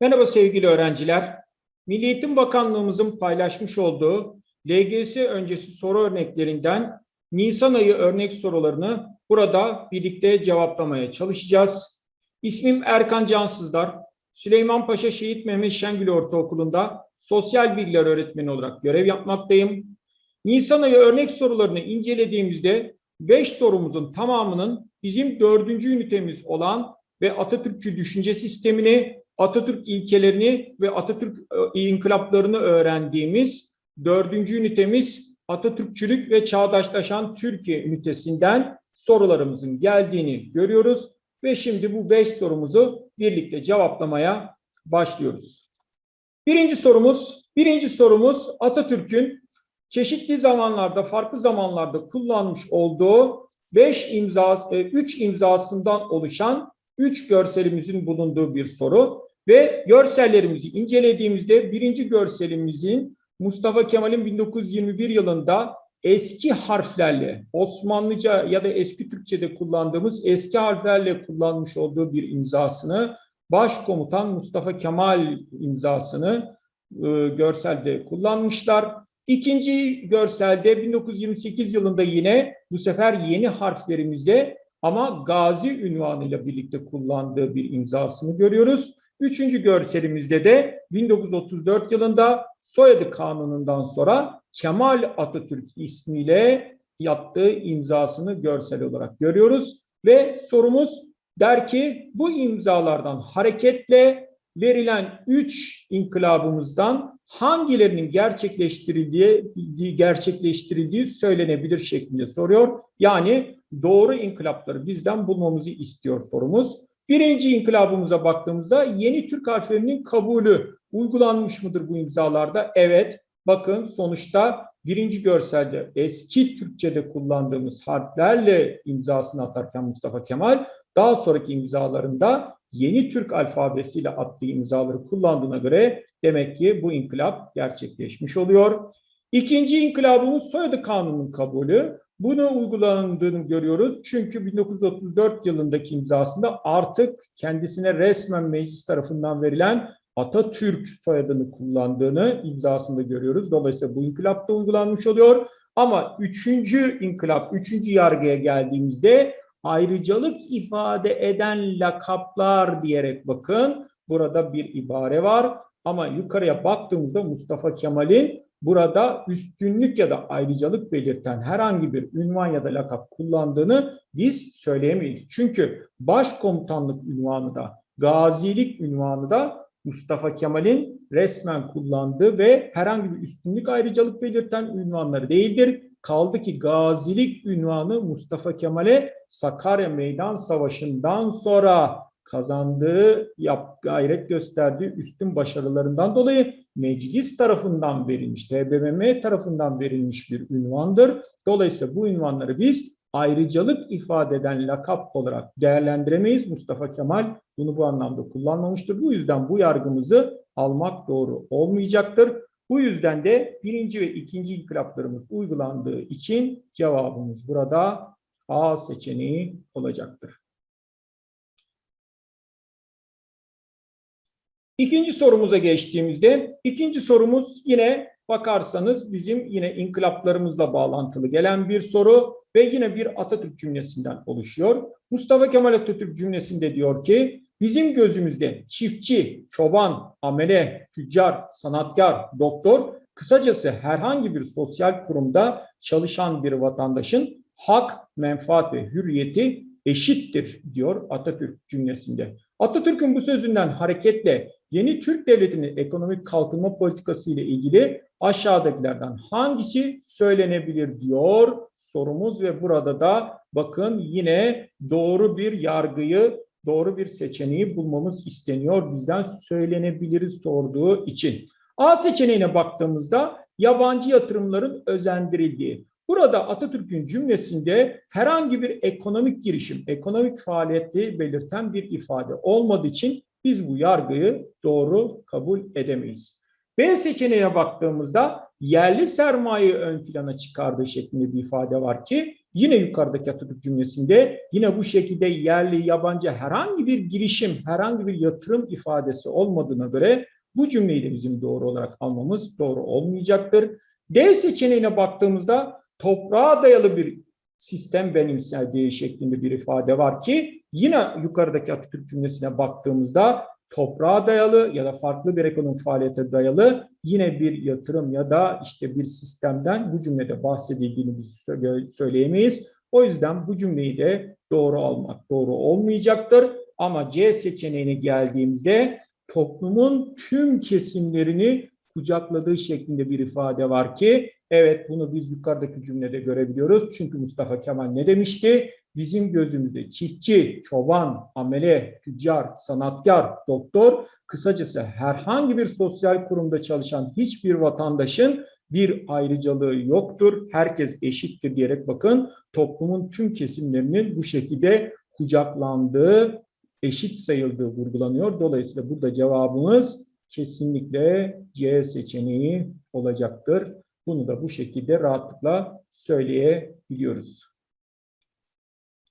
Merhaba sevgili öğrenciler. Milli Eğitim Bakanlığımızın paylaşmış olduğu LGS öncesi soru örneklerinden Nisan ayı örnek sorularını burada birlikte cevaplamaya çalışacağız. İsmim Erkan Cansızlar. Süleymanpaşa Şehit Mehmet Şengül Ortaokulu'nda sosyal bilgiler öğretmeni olarak görev yapmaktayım. Nisan ayı örnek sorularını incelediğimizde 5 sorumuzun tamamının bizim dördüncü ünitemiz olan ve Atatürkçü düşünce sistemini, Atatürk ilkelerini ve Atatürk e, inkılaplarını öğrendiğimiz dördüncü ünitemiz Atatürkçülük ve Çağdaşlaşan Türkiye ünitesinden sorularımızın geldiğini görüyoruz. Ve şimdi bu beş sorumuzu birlikte cevaplamaya başlıyoruz. Birinci sorumuz, birinci sorumuz Atatürk'ün çeşitli zamanlarda, farklı zamanlarda kullanmış olduğu 5 imza, 3 imzasından oluşan 3 görselimizin bulunduğu bir soru ve görsellerimizi incelediğimizde birinci görselimizin Mustafa Kemal'in 1921 yılında eski harflerle Osmanlıca ya da eski Türkçe'de kullandığımız eski harflerle kullanmış olduğu bir imzasını Başkomutan Mustafa Kemal imzasını e, görselde kullanmışlar. İkinci görselde 1928 yılında yine bu sefer yeni harflerimizde ama Gazi ünvanıyla birlikte kullandığı bir imzasını görüyoruz. Üçüncü görselimizde de 1934 yılında soyadı kanunundan sonra Kemal Atatürk ismiyle yaptığı imzasını görsel olarak görüyoruz. Ve sorumuz der ki bu imzalardan hareketle verilen üç inkılabımızdan hangilerinin gerçekleştirildiği, gerçekleştirildiği söylenebilir şeklinde soruyor. Yani doğru inkılapları bizden bulmamızı istiyor sorumuz. Birinci inkılabımıza baktığımızda yeni Türk harflerinin kabulü uygulanmış mıdır bu imzalarda? Evet. Bakın sonuçta birinci görselde eski Türkçe'de kullandığımız harflerle imzasını atarken Mustafa Kemal daha sonraki imzalarında yeni Türk alfabesiyle attığı imzaları kullandığına göre demek ki bu inkılap gerçekleşmiş oluyor. İkinci inkılabımız soyadı kanunun kabulü. Bunu uygulandığını görüyoruz. Çünkü 1934 yılındaki imzasında artık kendisine resmen meclis tarafından verilen Atatürk soyadını kullandığını imzasında görüyoruz. Dolayısıyla bu inkılap da uygulanmış oluyor. Ama üçüncü inkılap, üçüncü yargıya geldiğimizde ayrıcalık ifade eden lakaplar diyerek bakın. Burada bir ibare var. Ama yukarıya baktığımızda Mustafa Kemal'in burada üstünlük ya da ayrıcalık belirten herhangi bir ünvan ya da lakap kullandığını biz söyleyemeyiz. Çünkü başkomutanlık ünvanı da, gazilik ünvanı da Mustafa Kemal'in resmen kullandığı ve herhangi bir üstünlük ayrıcalık belirten ünvanları değildir. Kaldı ki gazilik ünvanı Mustafa Kemal'e Sakarya Meydan Savaşı'ndan sonra kazandığı, yap, gayret gösterdiği üstün başarılarından dolayı meclis tarafından verilmiş, TBMM tarafından verilmiş bir ünvandır. Dolayısıyla bu ünvanları biz ayrıcalık ifade eden lakap olarak değerlendiremeyiz. Mustafa Kemal bunu bu anlamda kullanmamıştır. Bu yüzden bu yargımızı almak doğru olmayacaktır. Bu yüzden de birinci ve ikinci inkılaplarımız uygulandığı için cevabımız burada A seçeneği olacaktır. İkinci sorumuza geçtiğimizde, ikinci sorumuz yine bakarsanız bizim yine inkılaplarımızla bağlantılı gelen bir soru ve yine bir Atatürk cümlesinden oluşuyor. Mustafa Kemal Atatürk cümlesinde diyor ki, bizim gözümüzde çiftçi, çoban, amele, tüccar, sanatkar, doktor, kısacası herhangi bir sosyal kurumda çalışan bir vatandaşın hak, menfaat ve hürriyeti eşittir diyor Atatürk cümlesinde. Atatürk'ün bu sözünden hareketle yeni Türk Devleti'nin ekonomik kalkınma politikası ile ilgili aşağıdakilerden hangisi söylenebilir diyor sorumuz ve burada da bakın yine doğru bir yargıyı, doğru bir seçeneği bulmamız isteniyor bizden söylenebilir sorduğu için. A seçeneğine baktığımızda yabancı yatırımların özendirildiği. Burada Atatürk'ün cümlesinde herhangi bir ekonomik girişim, ekonomik faaliyeti belirten bir ifade olmadığı için biz bu yargıyı doğru kabul edemeyiz. B seçeneğe baktığımızda yerli sermayeyi ön plana çıkardığı şeklinde bir ifade var ki Yine yukarıdaki Atatürk cümlesinde yine bu şekilde yerli, yabancı herhangi bir girişim, herhangi bir yatırım ifadesi olmadığına göre bu cümleyi de bizim doğru olarak almamız doğru olmayacaktır. D seçeneğine baktığımızda toprağa dayalı bir sistem benimseldiği şeklinde bir ifade var ki yine yukarıdaki Atatürk cümlesine baktığımızda toprağa dayalı ya da farklı bir ekonomik faaliyete dayalı yine bir yatırım ya da işte bir sistemden bu cümlede bahsedildiğini biz söyleyemeyiz. O yüzden bu cümleyi de doğru almak doğru olmayacaktır. Ama C seçeneğine geldiğimizde toplumun tüm kesimlerini kucakladığı şeklinde bir ifade var ki evet bunu biz yukarıdaki cümlede görebiliyoruz. Çünkü Mustafa Kemal ne demişti? Bizim gözümüzde çiftçi, çoban, amele, tüccar, sanatkar, doktor, kısacası herhangi bir sosyal kurumda çalışan hiçbir vatandaşın bir ayrıcalığı yoktur. Herkes eşittir diyerek bakın toplumun tüm kesimlerinin bu şekilde kucaklandığı, eşit sayıldığı vurgulanıyor. Dolayısıyla burada cevabımız kesinlikle C seçeneği olacaktır. Bunu da bu şekilde rahatlıkla söyleyebiliyoruz.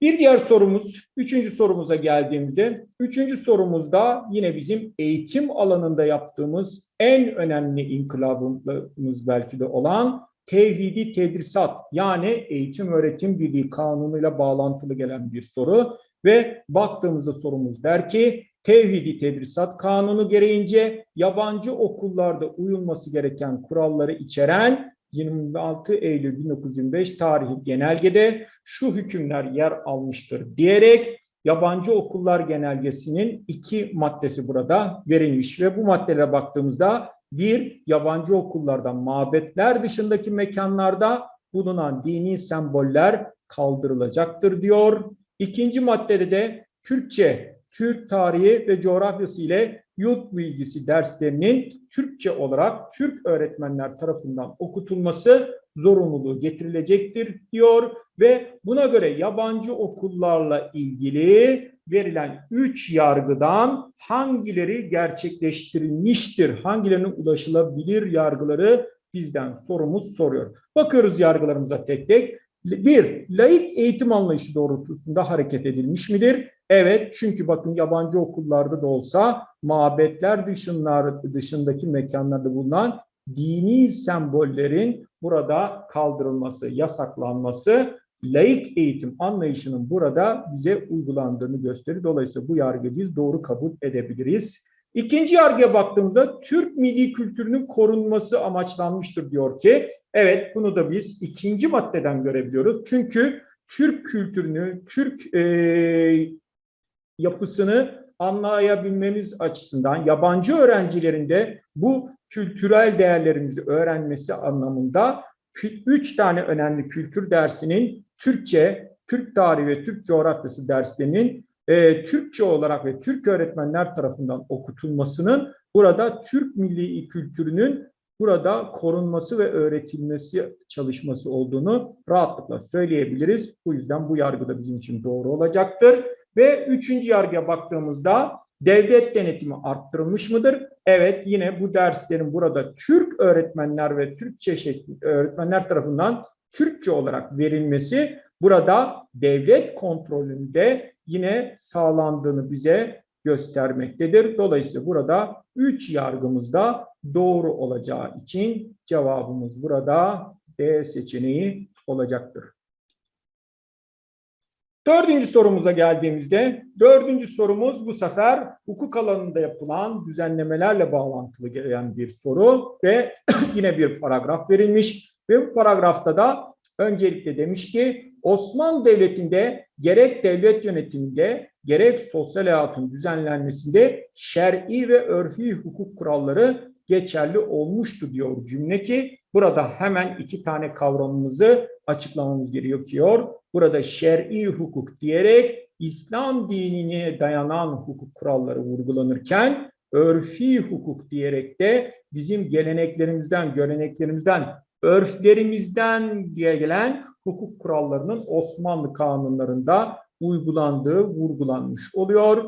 Bir diğer sorumuz, üçüncü sorumuza geldiğimde, üçüncü sorumuzda yine bizim eğitim alanında yaptığımız en önemli inkılabımız belki de olan tevhidi tedrisat yani eğitim öğretim birliği kanunuyla bağlantılı gelen bir soru ve baktığımızda sorumuz der ki tevhidi tedrisat kanunu gereğince yabancı okullarda uyulması gereken kuralları içeren 26 Eylül 1925 tarihi genelgede şu hükümler yer almıştır diyerek yabancı okullar genelgesinin iki maddesi burada verilmiş ve bu maddelere baktığımızda bir yabancı okullardan mabetler dışındaki mekanlarda bulunan dini semboller kaldırılacaktır diyor. İkinci maddede de Türkçe, Türk tarihi ve coğrafyası ile yurt bilgisi derslerinin Türkçe olarak Türk öğretmenler tarafından okutulması zorunluluğu getirilecektir diyor ve buna göre yabancı okullarla ilgili verilen üç yargıdan hangileri gerçekleştirilmiştir, hangilerine ulaşılabilir yargıları bizden sorumuz soruyor. Bakıyoruz yargılarımıza tek tek. Bir, laik eğitim anlayışı doğrultusunda hareket edilmiş midir? Evet, çünkü bakın yabancı okullarda da olsa mabetler dışınlar, dışındaki mekanlarda bulunan dini sembollerin burada kaldırılması, yasaklanması laik eğitim anlayışının burada bize uygulandığını gösterir. Dolayısıyla bu yargı biz doğru kabul edebiliriz. İkinci yargıya baktığımızda Türk milli kültürünün korunması amaçlanmıştır diyor ki evet bunu da biz ikinci maddeden görebiliyoruz. Çünkü Türk kültürünü, Türk e, yapısını anlayabilmemiz açısından yabancı öğrencilerin de bu kültürel değerlerimizi öğrenmesi anlamında üç tane önemli kültür dersinin Türkçe, Türk tarihi ve Türk coğrafyası derslerinin e, Türkçe olarak ve Türk öğretmenler tarafından okutulmasının burada Türk milli kültürünün burada korunması ve öğretilmesi çalışması olduğunu rahatlıkla söyleyebiliriz. Bu yüzden bu yargı da bizim için doğru olacaktır. Ve üçüncü yargıya baktığımızda devlet denetimi arttırılmış mıdır? Evet yine bu derslerin burada Türk öğretmenler ve Türkçe şekli, öğretmenler tarafından Türkçe olarak verilmesi burada devlet kontrolünde yine sağlandığını bize göstermektedir. Dolayısıyla burada üç yargımızda doğru olacağı için cevabımız burada D seçeneği olacaktır. Dördüncü sorumuza geldiğimizde, dördüncü sorumuz bu sefer hukuk alanında yapılan düzenlemelerle bağlantılı gelen bir soru ve yine bir paragraf verilmiş ve bu paragrafta da öncelikle demiş ki Osmanlı Devleti'nde gerek devlet yönetiminde gerek sosyal hayatın düzenlenmesinde şer'i ve örfi hukuk kuralları geçerli olmuştu diyor cümle ki burada hemen iki tane kavramımızı açıklamamız gerekiyor. Burada şer'i hukuk diyerek İslam dinine dayanan hukuk kuralları vurgulanırken örfi hukuk diyerek de bizim geleneklerimizden, göreneklerimizden, örflerimizden diye gelen hukuk kurallarının Osmanlı kanunlarında uygulandığı vurgulanmış oluyor.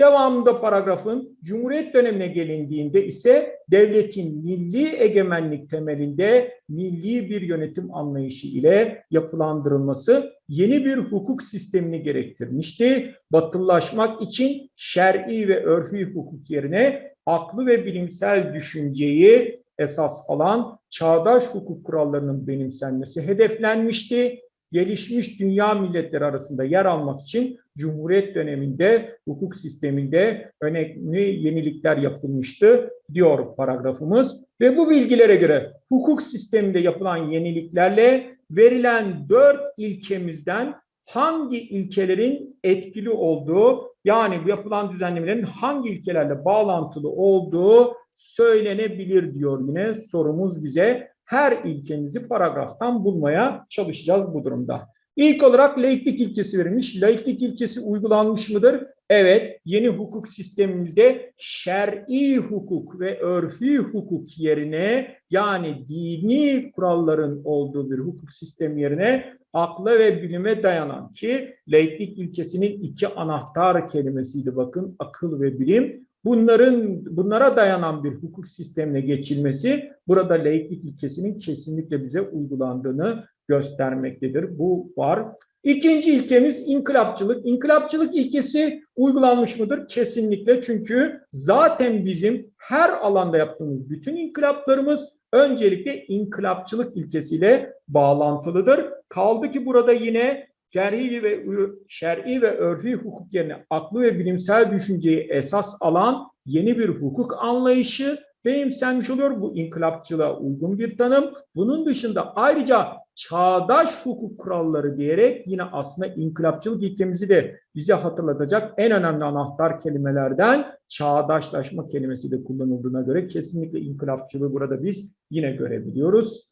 Devamında paragrafın Cumhuriyet dönemine gelindiğinde ise devletin milli egemenlik temelinde milli bir yönetim anlayışı ile yapılandırılması yeni bir hukuk sistemini gerektirmişti. Batılılaşmak için şer'i ve örfi hukuk yerine aklı ve bilimsel düşünceyi esas alan çağdaş hukuk kurallarının benimsenmesi hedeflenmişti gelişmiş dünya milletleri arasında yer almak için Cumhuriyet döneminde hukuk sisteminde önemli yenilikler yapılmıştı diyor paragrafımız. Ve bu bilgilere göre hukuk sisteminde yapılan yeniliklerle verilen dört ilkemizden hangi ilkelerin etkili olduğu yani yapılan düzenlemelerin hangi ilkelerle bağlantılı olduğu söylenebilir diyor yine sorumuz bize her ilkemizi paragraftan bulmaya çalışacağız bu durumda. İlk olarak laiklik ilkesi verilmiş. Laiklik ilkesi uygulanmış mıdır? Evet, yeni hukuk sistemimizde şer'i hukuk ve örfi hukuk yerine yani dini kuralların olduğu bir hukuk sistemi yerine akla ve bilime dayanan ki laiklik ilkesinin iki anahtar kelimesiydi bakın akıl ve bilim. Bunların bunlara dayanan bir hukuk sistemine geçilmesi burada laiklik ilkesinin kesinlikle bize uygulandığını göstermektedir. Bu var. İkinci ilkemiz inkılapçılık. İnkılapçılık ilkesi uygulanmış mıdır? Kesinlikle. Çünkü zaten bizim her alanda yaptığımız bütün inkılaplarımız öncelikle inkılapçılık ilkesiyle bağlantılıdır. Kaldı ki burada yine şer'i ve şer'i ve örfi hukuk yerine aklı ve bilimsel düşünceyi esas alan yeni bir hukuk anlayışı benimsenmiş oluyor. Bu inkılapçılığa uygun bir tanım. Bunun dışında ayrıca çağdaş hukuk kuralları diyerek yine aslında inkılapçılık ilkemizi de bize hatırlatacak en önemli anahtar kelimelerden çağdaşlaşma kelimesi de kullanıldığına göre kesinlikle inkılapçılığı burada biz yine görebiliyoruz.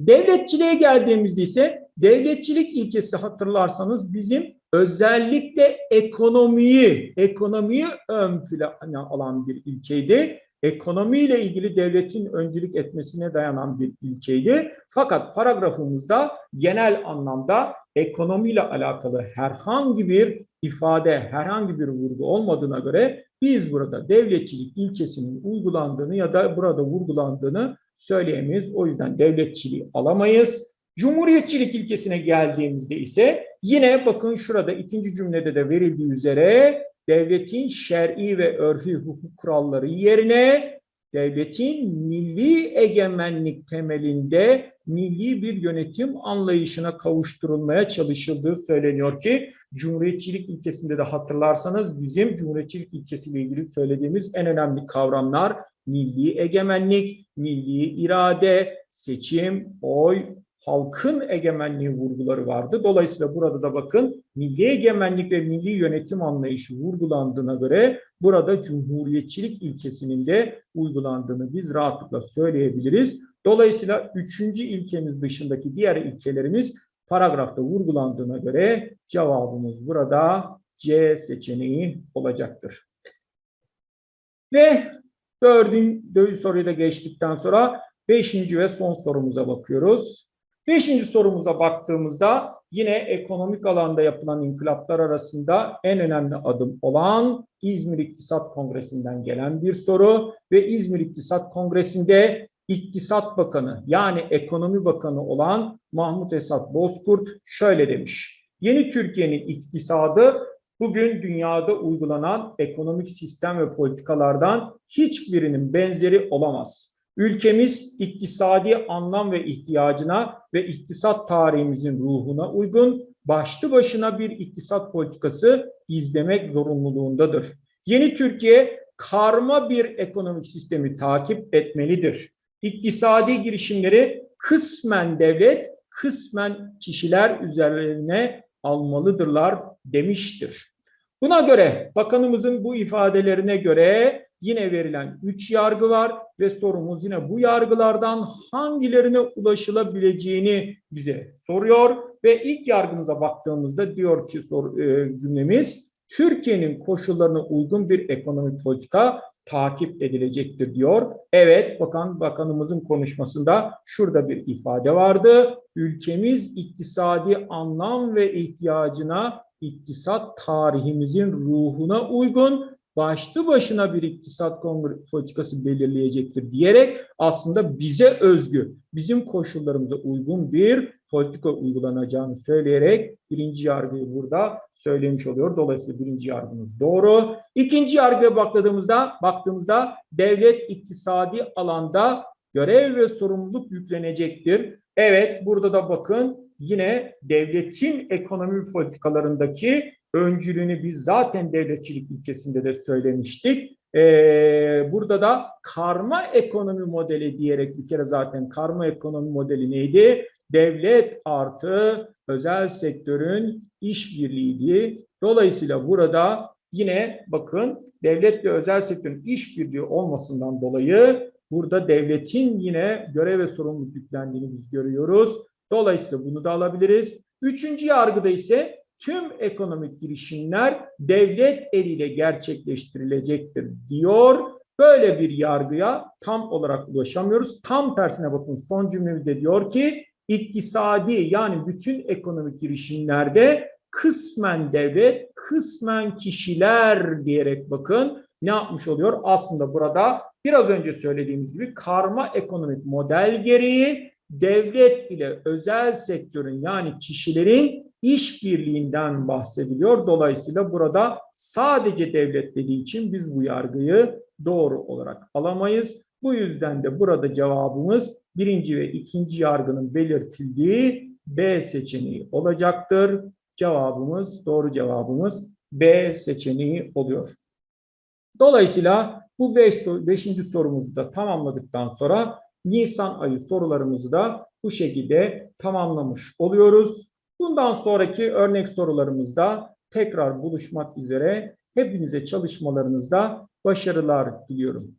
Devletçiliğe geldiğimizde ise devletçilik ilkesi hatırlarsanız bizim özellikle ekonomiyi, ekonomiyi ön plana alan bir ilkeydi. Ekonomiyle ilgili devletin öncülük etmesine dayanan bir ilkeydi. Fakat paragrafımızda genel anlamda ekonomiyle alakalı herhangi bir ifade, herhangi bir vurgu olmadığına göre biz burada devletçilik ilkesinin uygulandığını ya da burada vurgulandığını söyleyemeyiz. O yüzden devletçiliği alamayız. Cumhuriyetçilik ilkesine geldiğimizde ise yine bakın şurada ikinci cümlede de verildiği üzere devletin şer'i ve örfi hukuk kuralları yerine devletin milli egemenlik temelinde milli bir yönetim anlayışına kavuşturulmaya çalışıldığı söyleniyor ki Cumhuriyetçilik ilkesinde de hatırlarsanız bizim Cumhuriyetçilik ilkesiyle ilgili söylediğimiz en önemli kavramlar milli egemenlik, milli irade, seçim, oy, halkın egemenliği vurguları vardı. Dolayısıyla burada da bakın milli egemenlik ve milli yönetim anlayışı vurgulandığına göre burada cumhuriyetçilik ilkesinin de uygulandığını biz rahatlıkla söyleyebiliriz. Dolayısıyla üçüncü ilkemiz dışındaki diğer ilkelerimiz paragrafta vurgulandığına göre cevabımız burada C seçeneği olacaktır. Ve dördüncü soruyu da geçtikten sonra beşinci ve son sorumuza bakıyoruz. Beşinci sorumuza baktığımızda yine ekonomik alanda yapılan inkılaplar arasında en önemli adım olan İzmir İktisat Kongresi'nden gelen bir soru ve İzmir İktisat Kongresi'nde İktisat Bakanı yani Ekonomi Bakanı olan Mahmut Esat Bozkurt şöyle demiş. Yeni Türkiye'nin iktisadı bugün dünyada uygulanan ekonomik sistem ve politikalardan hiçbirinin benzeri olamaz. Ülkemiz iktisadi anlam ve ihtiyacına ve iktisat tarihimizin ruhuna uygun başlı başına bir iktisat politikası izlemek zorunluluğundadır. Yeni Türkiye karma bir ekonomik sistemi takip etmelidir. İktisadi girişimleri kısmen devlet, kısmen kişiler üzerine almalıdırlar demiştir. Buna göre bakanımızın bu ifadelerine göre yine verilen üç yargı var ve sorumuz yine bu yargılardan hangilerine ulaşılabileceğini bize soruyor ve ilk yargımıza baktığımızda diyor ki sor, e, cümlemiz Türkiye'nin koşullarına uygun bir ekonomik politika takip edilecektir diyor. Evet, bakan bakanımızın konuşmasında şurada bir ifade vardı. Ülkemiz iktisadi anlam ve ihtiyacına iktisat tarihimizin ruhuna uygun başlı başına bir iktisat politikası belirleyecektir diyerek aslında bize özgü, bizim koşullarımıza uygun bir politika uygulanacağını söyleyerek birinci yargıyı burada söylemiş oluyor. Dolayısıyla birinci yargımız doğru. İkinci yargıya baktığımızda, baktığımızda devlet iktisadi alanda görev ve sorumluluk yüklenecektir. Evet, burada da bakın yine devletin ekonomi politikalarındaki öncülüğünü biz zaten devletçilik ilkesinde de söylemiştik. Ee, burada da karma ekonomi modeli diyerek bir kere zaten karma ekonomi modeli neydi? Devlet artı özel sektörün işbirliğiydi. Dolayısıyla burada yine bakın devlet ve özel sektörün işbirliği olmasından dolayı burada devletin yine görev ve sorumluluk yüklendiğini biz görüyoruz. Dolayısıyla bunu da alabiliriz. Üçüncü yargıda ise tüm ekonomik girişimler devlet eliyle gerçekleştirilecektir diyor. Böyle bir yargıya tam olarak ulaşamıyoruz. Tam tersine bakın son cümlemizde diyor ki iktisadi yani bütün ekonomik girişimlerde kısmen devlet, kısmen kişiler diyerek bakın ne yapmış oluyor? Aslında burada biraz önce söylediğimiz gibi karma ekonomik model gereği devlet ile özel sektörün yani kişilerin işbirliğinden bahsediliyor. Dolayısıyla burada sadece devlet dediği için biz bu yargıyı doğru olarak alamayız. Bu yüzden de burada cevabımız birinci ve ikinci yargının belirtildiği B seçeneği olacaktır. Cevabımız, doğru cevabımız B seçeneği oluyor. Dolayısıyla bu beş, beşinci sorumuzu da tamamladıktan sonra Nisan ayı sorularımızı da bu şekilde tamamlamış oluyoruz. Bundan sonraki örnek sorularımızda tekrar buluşmak üzere hepinize çalışmalarınızda başarılar diliyorum.